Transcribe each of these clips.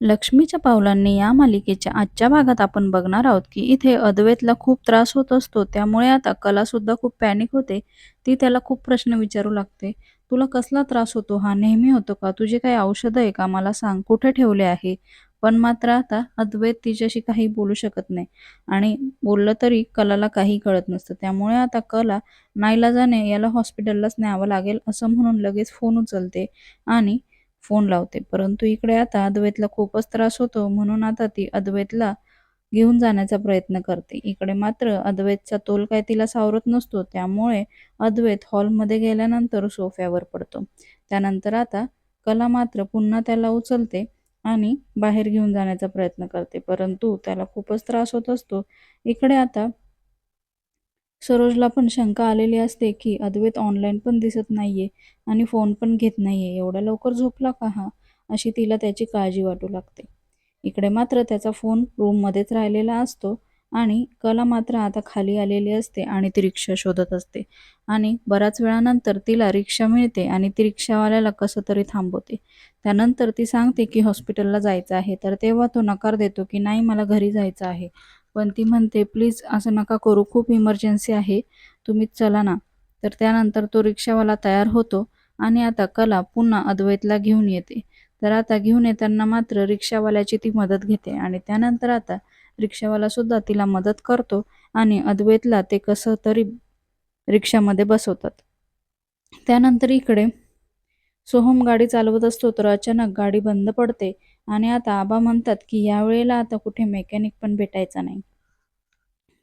लक्ष्मीच्या पावलांनी या मालिकेच्या आजच्या भागात आपण बघणार आहोत की इथे अद्वैतला खूप त्रास होत असतो. त्यामुळे आता कलासुद्धा खूप पॅनिक होते. ती त्याला खूप प्रश्न विचारू लागते. तुला कसला त्रास होतो? हा नेहमी होतो का? तुझे काही औषधं आहे का? मला सांग. कुठे ठेवले आहे? पण मात्र आता अद्वैत तिच्याशी काही बोलू शकत नाही. आणि बोललं तरी कलाला काही कळत नसतं. त्यामुळे आता कला नाईलाजाने याला हॉस्पिटललाच न्यावं लागेल असं म्हणून लगेच फोन उचलते. आणि फोन लावते. परंतु इकडे आता अद्वैतला खूपच त्रास होतो म्हणून आता ती अद्वैतला घेऊन जाण्याचा प्रयत्न करते. इकडे मात्र अद्वैतचा तोल काय तिला सावरत नसतो त्यामुळे अद्वैत हॉलमध्ये गेल्यानंतर सोफ्यावर पडतो. त्यानंतर आता कला मात्र पुन्हा त्याला उचलते आणि बाहेर घेऊन जाण्याचा प्रयत्न करते. परंतु त्याला खूपच त्रास होत असतो. इकडे आता सरोजला पण शंका आलेली असते की अद्वैत ऑनलाईन पण दिसत नाहीये आणि फोन पण घेत नाहीये. एवढ्या लवकर झोपला का हा? अशी तिला त्याची काळजी वाटू लागते. इकडे मात्र त्याचा फोन रूममध्येच राहिलेला असतो आणि कला मात्र आता खाली आलेली असते आणि ती रिक्षा शोधत असते. आणि बऱ्याच वेळानंतर तिला रिक्षा मिळते आणि ती रिक्षावाल्याला कसं तरी थांबवते. त्यानंतर ती सांगते की हॉस्पिटलला जायचं आहे तर तेव्हा तो नकार देतो की नाही मला घरी जायचं आहे. पण ती म्हणते प्लीज असं नका करू खूप इमर्जन्सी आहे तुम्ही चला ना. तर त्यानंतर तो रिक्षावाला तयार होतो आणि आता कला पुन्हा अद्वैतला घेऊन येते. तर आता घेऊन येताना मात्र रिक्षावाल्याची ती मदत घेते आणि त्यानंतर आता रिक्षावाला सुद्धा तिला मदत करतो आणि अद्वैतला ते कसं तरी रिक्षामध्ये बसवतात. त्यानंतर इकडे सोहम गाडी चालवत असतो तर अचानक गाडी बंद पडते आणि आता आबा म्हणतात की यावेळेला आता कुठे मेकॅनिक पण भेटायचा नाही.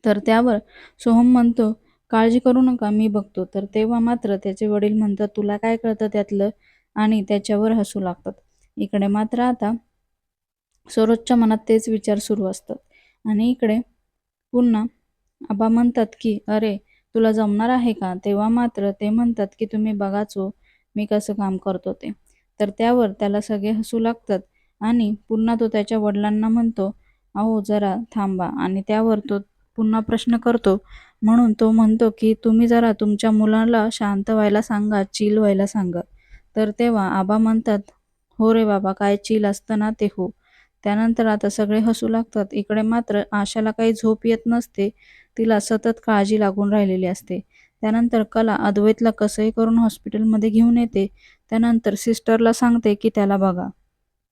तर त्यावर सोहम म्हणतो काळजी करू नका मी बघतो. तर तेव्हा मात्र त्याचे वडील म्हणतात तुला काय कळतं त्यातलं? आणि त्याच्यावर हसू लागतात. इकडे मात्र आता सरोजच्या मनात तेच विचार सुरू असतात. आणि इकडे पुन्हा आबा म्हणतात की अरे तुला जमणार आहे का? तेव्हा मात्र ते म्हणतात की तुम्ही बघाचो मी कसं काम करतो ते. तर त्यावर त्याला सगळे हसू लागतात. आणि पुन्हा तो त्याच्या वडिलांना म्हणतो अहो जरा थांबा. आणि त्यावर तो पुन्हा प्रश्न करतो. म्हणून तो म्हणतो की तुम्ही जरा तुमच्या मुलाला शांत व्हायला सांगा चिल व्हायला सांगा. तर तेव्हा आबा म्हणतात हो रे बाबा काय चिल असतं ना ते हो. त्यानंतर आता सगळे हसू लागतात. इकडे मात्र आशाला काही झोप येत नसते. तिला सतत काळजी लागून राहिलेली असते. त्यानंतर कला अद्वैतला कसंही करून हॉस्पिटलमध्ये घेऊन येते. त्यानंतर सिस्टरला सांगते की त्याला बघा.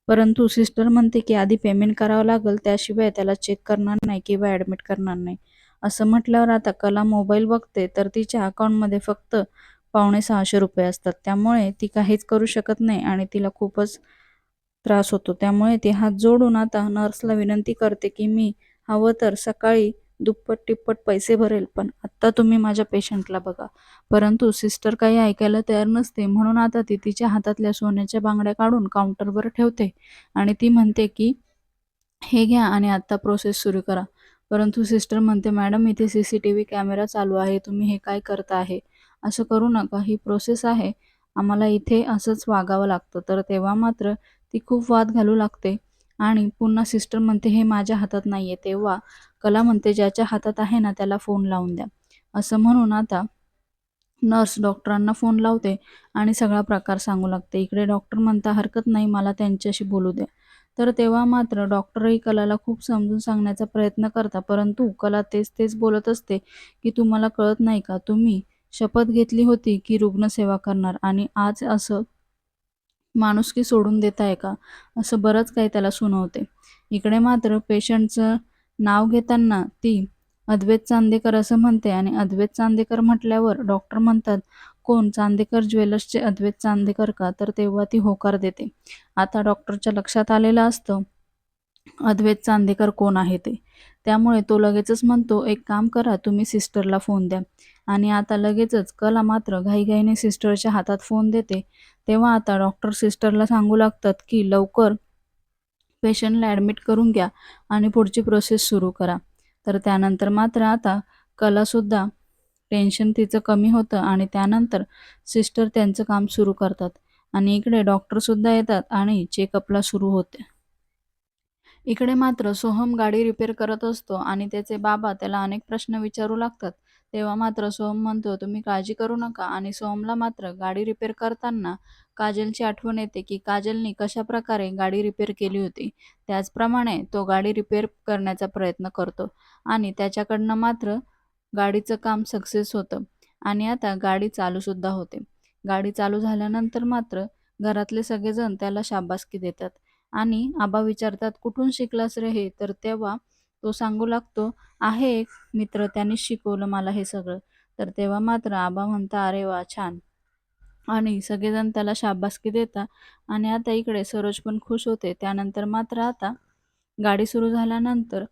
परंतु सिस्टर म्हणते की आधी पेमेंट करावं लागेल त्याशिवाय त्याला चेक करणार नाही किंवा ॲडमिट करणार नाही. असं म्हटल्यावर आता कला मोबाईल बघते तर तिच्या अकाउंटमध्ये फक्त पावणे सहाशे रुपये असतात. त्यामुळे ती काहीच करू शकत नाही आणि तिला खूपच त्रास होतो. त्यामुळे ती हात जोडून आता नर्सला विनंती करते की मी हवं तर सकाळी दुप्पट तिप्पट पैसे भरेल पण आत्ता तुम्ही माझ्या पेशंटला बघा. परंतु सिस्टर काही ऐकायला तयार नसते म्हणून आता ती तिच्या हातातल्या सोन्याच्या बांगड्या काढून काउंटरवर ठेवते आणि ती म्हणते की हे घ्या आणि आत्ता प्रोसेस सुरू करा. परंतु सिस्टर म्हणते मॅडम इथे C C T V camera चालू आहे तुम्ही हे काय करता आहे असं करू नका ही प्रोसेस आहे. आम्हाला इथे असंच वागावं लागतं. तर तेव्हा मात्र ती खूप वाद घालू लागते. आणि पुन्हा सिस्टर म्हणते हे माझ्या हातात नाही आहे तेव्हा कला म्हणते ज्याच्या हातात आहे ना त्याला फोन लावून द्या. असं म्हणून आता नर्स डॉक्टरांना फोन लावते आणि सगळा प्रकार सांगू लागते. इकडे डॉक्टर म्हणता हरकत नाही मला त्यांच्याशी बोलू द्या. तर तेव्हा मात्र डॉक्टरही कलाला खूप समजून सांगण्याचा प्रयत्न करता परंतु कला तेच तेच बोलत असते की तुम्हाला कळत नाही का? तुम्ही शपथ घेतली होती की रुग्णसेवा करणार आणि आज असं माणुसकी सोडून देताय का? असं बरंच काही त्याला सुनावते. इकडे मात्र पेशंटचं नाव घेताना ती अद्वैत चांदेकर असं म्हणते आणि अद्वैत चांदेकर म्हटल्यावर डॉक्टर म्हणतात कोण? चांदेकर ज्वेलर्सचे अद्वैत चांदेकर का? तर तेव्हा ती होकार देते. आता डॉक्टरच्या लक्षात आलेलं असतं अद्वैत चांदेकर कोण आहे ते? त्यामुळे तो लगेचच म्हणतो एक काम करा तुम्ही सिस्टरला फोन द्या. आणि आता लगेचच कला मात्र घाईघाईने सिस्टरच्या हातात फोन देते. तेव्हा आता डॉक्टर सिस्टरला सांगू लागतात की लवकर पेशंटला ॲडमिट करून घ्या आणि पुढची प्रोसेस सुरू करा. तर त्यानंतर मात्र आता कलासुद्धा टेन्शन तिचं कमी होतं आणि त्यानंतर सिस्टर त्यांचं काम सुरू करतात. आणि इकडे डॉक्टरसुद्धा येतात आणि चेकअपला सुरू होते. इकडे मात्र सोहम गाडी रिपेअर करत असतो आणि त्याचे बाबा त्याला अनेक प्रश्न विचारू लागतात. तेव्हा मात्र सोहम म्हणतो तुम्ही काळजी करू नका. आणि सोहमला मात्र गाडी रिपेअर करताना काजलची आठवण येते की काजलने कशा प्रकारे गाडी रिपेअर केली होती. त्याचप्रमाणे तो गाडी रिपेअर करण्याचा प्रयत्न करतो आणि त्याच्याकडनं मात्र गाडीचं काम सक्सेस होतं. आणि आता गाडी चालूसुद्धा होते. गाडी चालू झाल्यानंतर मात्र घरातले सगळेजण त्याला शाबासकी देतात. आणि आबा विचारतात कुठून शिकलास रे हे? तर तेव्हा तो सांगू लागतो आहे एक मित्र त्यांनी शिकवलं मला हे सगळं. तर तेव्हा मात्र आबा म्हणता अरे वा छान. आणि सगळेजण त्याला शाबासकी देतात आणि आता इकडे सरोज पण खुश होते. त्यानंतर मात्र आता गाडी सुरू झाल्यानंतर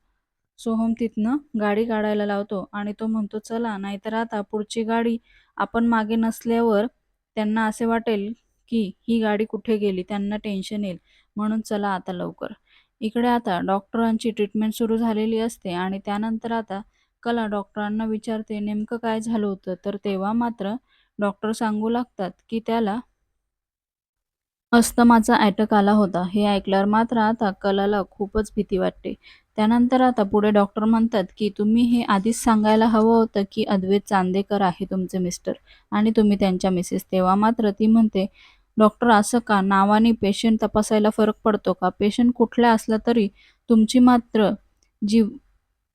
सोहम तिथनं गाडी काढायला लावतो आणि तो म्हणतो चला नाहीतर आता पुढची गाडी आपण मागे नसल्यावर त्यांना असे वाटेल की ही गाडी कुठे गेली? त्यांना टेन्शन येईल. म्हणून चला आता लवकर. इकडे आता डॉक्टरांची ट्रीटमेंट सुरू झालेली असते आणि त्यानंतर आता कला डॉक्टरांना विचारते नेमकं काय झालं होतं? तर तेव्हा मात्र डॉक्टर सांगू लागतात की त्याला अस्तमाचा अटॅक आला होता. हे ऐकल्यावर मात्र आता कलाला खूपच भीती वाटते. त्यानंतर आता पुढे डॉक्टर म्हणतात की तुम्ही हे आधीच सांगायला हवं होतं की अद्वैत चांदेकर आहे तुमचे मिस्टर आणि तुम्ही त्यांच्या मिसेस. तेव्हा मात्र ती म्हणते डॉक्टर असं का? नावाने पेशंट तपासायला फरक पडतो का? पेशंट कुठला असला तरी तुमची मात्र जी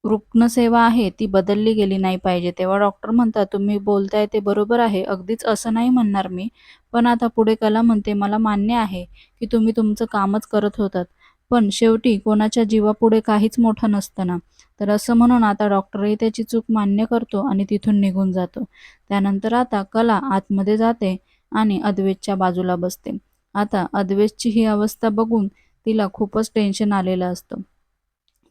रुग्णसेवा आहे ती बदलली गेली नाही पाहिजे. तेव्हा डॉक्टर म्हणतात तुम्ही बोलताय ते बरोबर आहे. अगदीच असं नाही म्हणणार मी. पण आता पुढे कला म्हणते मला मान्य आहे की तुम्ही तुमचं कामच करत होतात. पण शेवटी कोणाच्या जीवापुढे काहीच मोठं नसतं ना. तर असं म्हणून आता डॉक्टरही त्याची चूक मान्य करतो आणि तिथून निघून जातो. त्यानंतर आता कला आतमध्ये जाते आणि अद्वैतच्या बाजूला बसते. आता अद्वैतची ही अवस्था बघून तिला खूपच टेन्शन आलेलं असतं.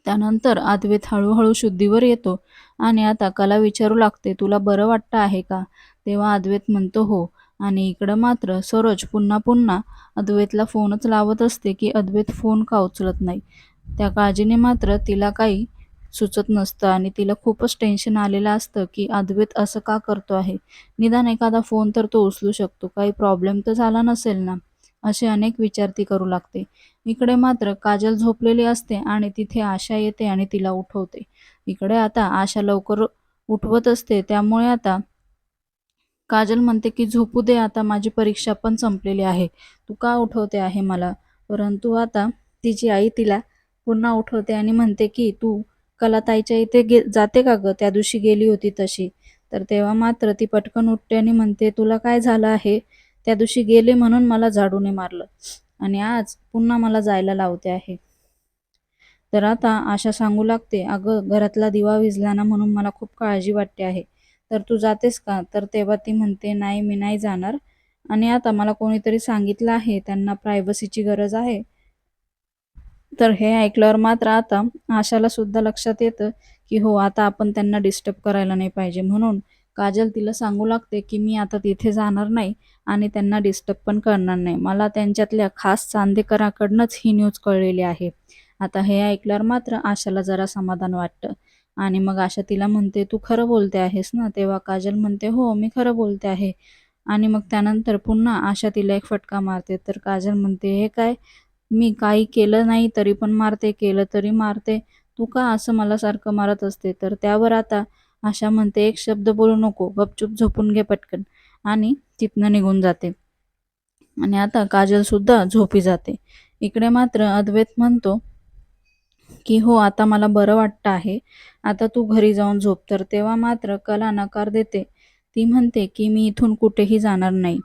त्यानंतर अद्वैत हळूहळू शुद्धीवर येतो आणि आता कला विचारू लागते तुला बरं वाटतं आहे का? तेव्हा अद्वैत म्हणतो हो. आणि इकडं मात्र सरोज पुन्हा पुन्हा अद्वैतला फोनच लावत असते की अद्वैत फोन का उचलत नाही. त्या काळजीने मात्र तिला काही सुचत नसतं आणि तिला खूपच टेन्शन आलेलं असतं की अद्वैत असं का करतो आहे? निदान एखादा फोन तर तो उचलू शकतो. काही प्रॉब्लेम तर झाला नसेल ना? असे अनेक विचार ती करू लागते. इकडे मात्र काजल झोपलेली असते आणि तिथे आशा येते आणि तिला उठवते. इकडे आता आशा लवकर उठवत असते. त्यामुळे आता काजल म्हणते की झोपू दे आता माझी परीक्षा पण संपलेली आहे. तू का उठवते आहे मला? परंतु आता तिची आई तिला पुन्हा उठवते आणि म्हणते की तू कलाताईच्या इथे गे जाते का ग? त्या दिवशी गेली होती तशी. तर तेव्हा मात्र ती पटकन उठते आणि म्हणते तुला काय झालं आहे? त्या दिवशी गेले म्हणून मला झाडूने मारलं. आणि आज पुन्हा मला जायला लावते आहे. तर आता आशा सांगू लागते अगं घरातला दिवा विजला ना म्हणून मला खूप काळजी वाटते आहे. तर तू जातेस का? तर तेव्हा ती म्हणते नाही मी नाही जाणार. आणि आता मला कोणीतरी सांगितलं आहे त्यांना प्रायव्हसीची गरज आहे. तर हे ऐकल्यावर मात्र आता आशाला सुद्धा लक्षात येतं की हो आता आपण त्यांना डिस्टर्ब करायला नाही पाहिजे. म्हणून काजल तिला सांगू लागते की मी आता तिथे जाणार नाही आणि त्यांना डिस्टर्ब पण करणार नाही. मला त्यांच्यातल्या खास चांदेकराकडनंच ही न्यूज कळलेली आहे. आता हे ऐकल्यावर मात्र आशाला जरा समाधान वाटतं. आणि मग आशा तिला म्हणते तू खरं बोलते आहेस ना? तेव्हा काजल म्हणते हो मी खरं बोलते आहे. आणि मग त्यानंतर पुन्हा आशा तिला एक फटका मारते. तर काजल म्हणते हे काय? मी काही केलं नाही तरी पण मारते केलं तरी मारते. तू का असं मला सारखं मारत असते? तर त्यावर आता आशा म्हणते एक शब्द बोलू नको. गपचूप झोपून घे पटकन. आणि तिथनं निघून जाते. आणि आता काजल सुद्धा झोपी जाते. इकडे मात्र अद्वैत म्हणतो की हो आता मला बरं वाटतं आहे. आता तू घरी जाऊन झोप. तर तेव्हा मात्र कला नकार देते. ती म्हणते की मी इथून कुठेही जाणार नाही.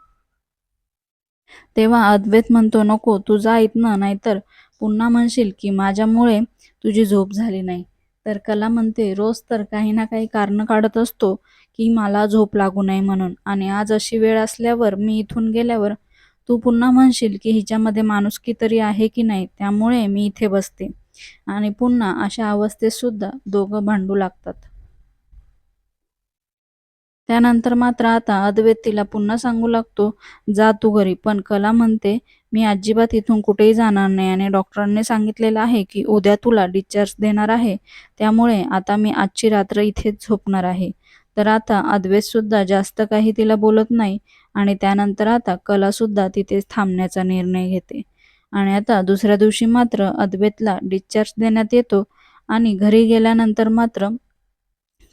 तेव्हा अद्वैत म्हणतो नको तू जा इथनं नाहीतर पुन्हा म्हणशील की माझ्यामुळे तुझी झोप झाली नाही. तर कला म्हणते रोज तर काही ना काही कारण काढत असतो की मला झोप लागू नये म्हणून. आणि आज अशी वेळ असल्यावर मी इथून गेल्यावर तू पुन्हा म्हणशील की हिच्यामध्ये माणुसकी तरी आहे की नाही त्यामुळे मी इथे बसते. आणि पुन्हा अशा अवस्थेत सुद्धा दोघं भांडू लागतात. त्यानंतर मात्र आता अद्वैत तिला पुन्हा सांगू लागतो जा तू घरी. पण कला म्हणते मी अजिबात इथून कुठेही जाणार नाही आणि डॉक्टरांनी सांगितलेलं आहे की उद्या तुला डिस्चार्ज देणार आहे. त्यामुळे आता मी आजची रात्र इथेच झोपणार आहे. तर आता अद्वैत सुद्धा जास्त काही तिला बोलत नाही आणि त्यानंतर आता कला सुद्धा तिथेच थांबण्याचा निर्णय घेते. आणि आता दुसऱ्या दिवशी मात्र अद्वैतला डिस्चार्ज देण्यात येतो आणि घरी गेल्यानंतर मात्र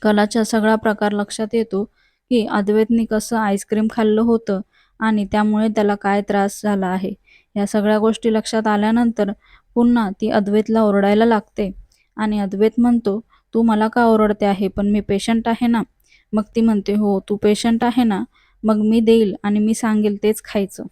कलाचा सगळा प्रकार लक्षात येतो की अद्वैतने कसं आईस्क्रीम खाल्लं होतं आणि त्यामुळे त्याला काय त्रास झाला आहे. या सगळ्या गोष्टी लक्षात आल्यानंतर पुन्हा ती अद्वैतला ओरडायला लागते. आणि अद्वैत म्हणतो तू मला का ओरडते आहे? पण मी पेशंट आहे ना? मग ती म्हणते हो तू पेशंट आहे ना? मग मी देईल आणि मी सांगेल तेच खायचं.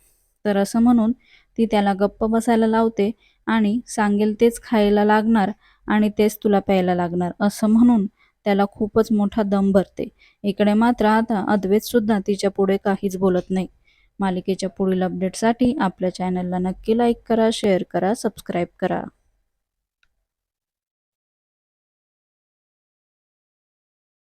तर असं म्हणून ती त्याला गप्प बसायला लावते आणि सांगेल तेच खायला लागणार आणि तेच तुला प्यायला लागणार असं म्हणून त्याला खूपच मोठा दम भरते. इकडे मात्र आता अद्वैतसुद्धा तिच्या पुढे काहीच बोलत नाही. मालिकेच्या पुढील अपडेटसाठी आपल्या चॅनलला नक्की लाईक करा शेअर करा सबस्क्राईब करा.